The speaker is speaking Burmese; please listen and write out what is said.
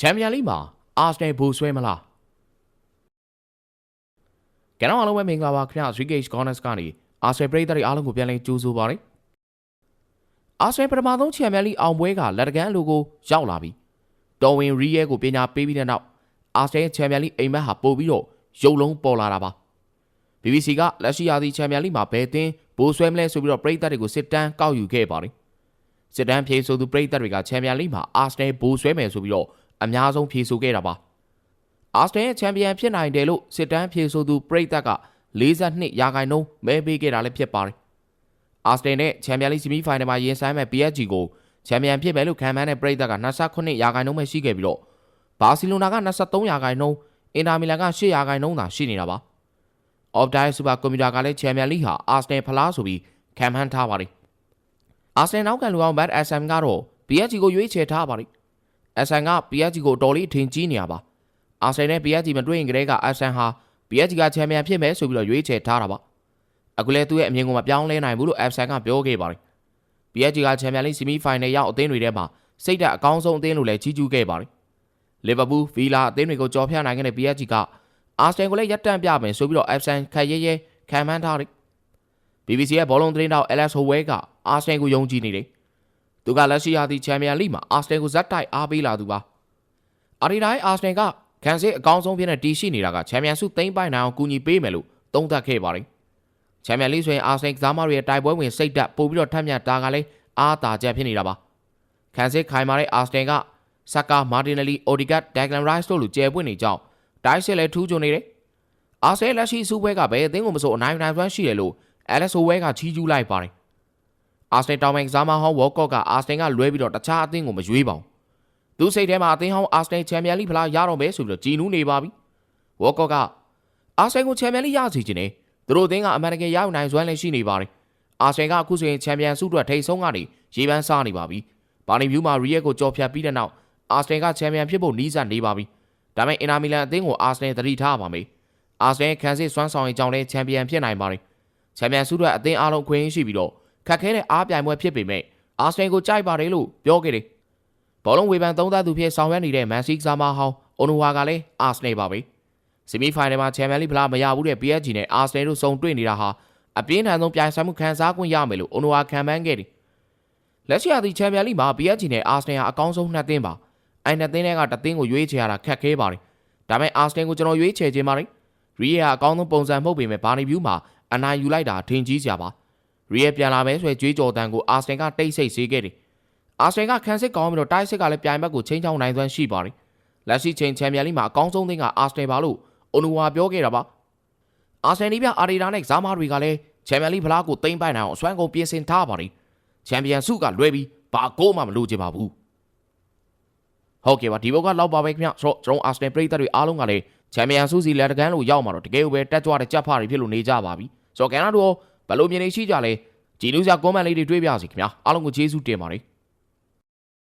ချန်ပီယံလိမှာအာဆနယ်ဘူဆွဲမလားကဲတော့အားလုံးပဲမင်္ဂလာပါခင်ဗျာ Zigage Corners ကနေအာဆနယ်ပရိသတ်တွေအားလုံးကိုပြန်လည်ကြိုဆိုပါရစေအာဆနယ်ပထမဆုံးချန်ပီယံလိအောင်ပွဲကလက်တကန်းလူကိုရောက်လာပြီတော်ဝင်ရီးရဲကိုပညာပေးပြီးတဲ့နောက်အာဆနယ်ချန်ပီယံလိအိမ်မက်ဟာပို့ပြီးတော့ရုပ်လုံးပေါ်လာတာပါ BBC ကလက်ရှိရာသီချန်ပီယံလိမှာဘယ်တင်ဘိုးဆွဲမလဲဆိုပြီးတော့ပရိသတ်တွေကိုစစ်တမ်းကောက်ယူခဲ့ပါတယ်စစ်တမ်းဖြေဆိုသူပရိသတ်တွေကချန်ပီယံလိမှာအာဆနယ်ဘိုးဆွဲမယ်ဆိုပြီးတော့ အများဆုံးဖြေဆိုခဲ့တာပါအာဆနယ်ရဲ့ချန်ပီယံဖြစ်နိုင်တယ်လို့စစ်တမ်းဖြေဆိုသူပရိသတ်က42ရာခိုင်နှုန်းမဲပေးခဲ့တာလည်းဖြစ်ပါတယ်အာဆနယ်နဲ့ချန်ပီယံလိဆီမီဖိုင်နယ်မှာရင်ဆိုင်မဲ့ PSG ကိုချန်ပီယံဖြစ်မယ်လို့ခံမှန်းတဲ့ပရိသတ်က29ရာခိုင်နှုန်းပဲရှိခဲ့ပြီးတော့ဘာစီလိုနာက23ရာခိုင်နှုန်းအင်တာမီလန်က8ရာခိုင်နှုန်းသာရှိနေတာပါ Optime Super Computer ကလည်းချန်ပီယံလိဟာ Arsenal ဖလားဆိုပြီးခံမှန်းထားပါတယ်။ Arsenal နောက်ကန်လူအောင် Bad SM ကတော့ PSG ကိုရွေးချယ်ထားပါတယ်။ SM က PSG ကိုတော်လေးထင်ကြီးနေရပါ။ Arsenal နဲ့ PSG မတွေ့ရင်ကလေးက SM ဟာ PSG ကချန်ပီယံဖြစ်မယ်ဆိုပြီးတော့ရွေးချယ်ထားတာပါ။အခုလည်းသူ့ရဲ့အမြင်ကိုမပြောင်းလဲနိုင်ဘူးလို့ SM ကပြောခဲ့ပါတယ်။ PSG ကချန်ပီယံလိဆီမီဖိုင်နယ်ရောက်အသင်းတွေထဲမှာစိတ်ဓာတ်အကောင်းဆုံးအသင်းလို့လည်းကြီးကျူးခဲ့ပါတယ်။ Liverpool, Villa အသင်းတွေကိုကြော်ဖြတ်နိုင်ခဲ့တဲ့ PSG ကအာဆင်ကိုလည်းရပ်တန့်ပြမယ်ဆိုပြီးတော့ Epson ခက်ရဲရဲခံမှန်းထားတယ်။ BBC ရဲ့ဘောလုံးသတင်းတောက် Alex Howell ကအာဆင်ကိုယုံကြည်နေတယ်။ သူကလက်ရှိရာသီချန်ပီယံလိမှာအာဆင်ကိုဇက်တိုက်အားပေးလာသူပါ။အာဒီတိုင်းအာဆင်ကခံစစ်အကောင်းဆုံးဖြစ်တဲ့တီရှိနေတာကချန်ပီယံဆုသိမ်းပိုက်နိုင်အောင်ကူညီပေးမယ်လို့သုံးသပ်ခဲ့ပါတယ်။ချန်ပီယံလိဆိုရင်အာဆင်ကစားမတွေရဲ့တိုက်ပွဲဝင်စိတ်ဓာတ်ပို့ပြီးတော့ထက်မြက်တာကလည်းအားတာချက်ဖြစ်နေတာပါ။ခံစစ်ခိုင်မာတဲ့အာဆင်ကဆာကာမာတင်နယ်လီအိုဒီဂတ်ဒက်ဂလန်ရိုက်စ်တို့လိုကျယ်ပွင့်နေကြောင်းတိုင်းစစ်လည်းထူးချွန်နေတယ်။အာဆဲလက်ရှိစုပွဲကပဲအသင်းကိုမဆိုအနိုင်နိုင်စွမ်းရှိတယ်လို့အဲလက်ဆိုဝဲကချီးကျူးလိုက်ပါတယ်။ အာဆနယ်တောင်ပိုင်းကစားမဟောင်းဝေါကော့ကအာဆနယ်ကလွဲပြီးတော့တခြားအသင်းကိုမရွေးပါဘူး။သူစိတ်ထဲမှာအသင်းဟောင်းအာဆနယ်ချန်ပီယံလိဖလားရတော့မယ်ဆိုပြီးတော့ကြည်နူးနေပါပြီ။ဝေါကော့ကအာဆနယ်ကိုချန်ပီယံလိရစီခြင်းနဲ့သူတို့အသင်းကအမှန်တကယ်ရနိုင်စွမ်းလည်းရှိနေပါတယ်။အာဆနယ်ကအခုဆိုရင်ချန်ပီယံဆုအတွက်ထိတ်ဆုံးကနေရေပန်းစားနေပါပြီ။ဘာနီဗျူးမှာရီယက်ကိုကြော်ဖြတ်ပြီးတဲ့နောက်အာဆနယ်ကချန်ပီယံဖြစ်ဖို့နီးစပ်နေပါပြီ။ဒါပေမဲ့အင်နာမီလန်အသင်းကိုအာဆနယ်သတိထားပါမယ်။အာဆနယ်ခန်းစစ်စွမ်းဆောင်ရေးကြောင့်လည်းချန်ပီယံဖြစ်နိုင်ပါတယ်။ချန်ပီယံဆုအတွက်အသင်းအားလုံးခွင့်ရရှိပြီးတော့ ခက်ခဲတဲ့အားပြိုင်ပွဲဖြစ်ပေမဲ့အာဆနယ်ကိုကြိုက်ပါတယ်လို့ပြောခဲ့တယ်။ဘောလုံးဝေဖန်သုံးသပ်သူဖြစ်ဆောင်ရွက်နေတဲ့မန်စီကစားမဟောင်းအိုနိုဝါကလည်းအာဆနယ်ပါပဲ။ဆီမီဖိုင်နယ်မှာချန်ပီယံလိဖလားမရဘူးတဲ့ PSG နဲ့အာဆနယ်တို့စုံတွေ့နေတာဟာအပြင်းထန်ဆုံးပြိုင်ဆိုင်မှုခံစား권ရမယ်လို့အိုနိုဝါခံမှန်းခဲ့တယ်။လက်ရှိအသည့်ချန်ပီယံလိမှာ PSG နဲ့အာဆနယ်ဟာအကောင်းဆုံးနှစ်သင်းပါ။အဲ့နှစ်သင်းတွေကတစ်သင်းကိုရွေးချယ်ရတာခက်ခဲပါတယ်။ဒါပေမဲ့အာဆနယ်ကိုကျွန်တော်ရွေးချယ်ခြင်းပါတယ်။ရီယာအကောင်းဆုံးပုံစံမှုတ်ပေမဲ့ဘာနီဗျူးမှာအနိုင်ယူလိုက်တာထင်ကြီးစရာပါ။ ရီယာပြန်လာမယ်ဆိုရင်ကြွေးကြော်တန်ကိုအာဆနယ်ကတိတ်ဆိတ်စေခဲ့တယ်။အာဆနယ်ကခန်းစစ်ကောင်းပြီးတော့တိုက်စစ်ကလည်းပြိုင်ဘက်ကိုချင်းချောင်းနိုင်သွမ်းရှိပါတယ်။လက်ရှိချိန်ချန်ပီယံလိမှာအကောင်းဆုံးသင်းကအာဆနယ်ပါလို့အိုနူဝါပြောခဲ့တာပါ။အာဆနယ်ဒီပြအာရီဒါနဲ့ဇာမာတွေကလည်းချန်ပီယံလိဖလားကိုသိမ်းပိုက်နိုင်အောင်အစွမ်းကုန်ပြင်ဆင်ထားပါတယ်။ချန်ပီယံဆုကလွဲပြီးဘာကိုမှမလိုချင်ပါဘူး။ဟုတ်ကဲ့ပါဒီဘက်ကလောက်ပါပဲခင်ဗျဆိုတော့ကျွန်တော်အာဆနယ်ပရိသတ်တွေအားလုံးကလည်းချန်ပီယံဆုစီလက်တကန်းလို့ရောက်မှာတော့တကယ်ကိုပဲတက်ကြွတဲ့ကြက်ဖားတွေဖြစ်လို့နေကြပါပြီဆိုတော့ကန်နာတို့ ဘယ်လိုမြင်နေရှိကြလဲကြည်လူစရာကွန်မန့်လေးတွေတွေးပြစီခင်ဗျာအားလုံးကိုကျေးဇူးတင်ပါတယ်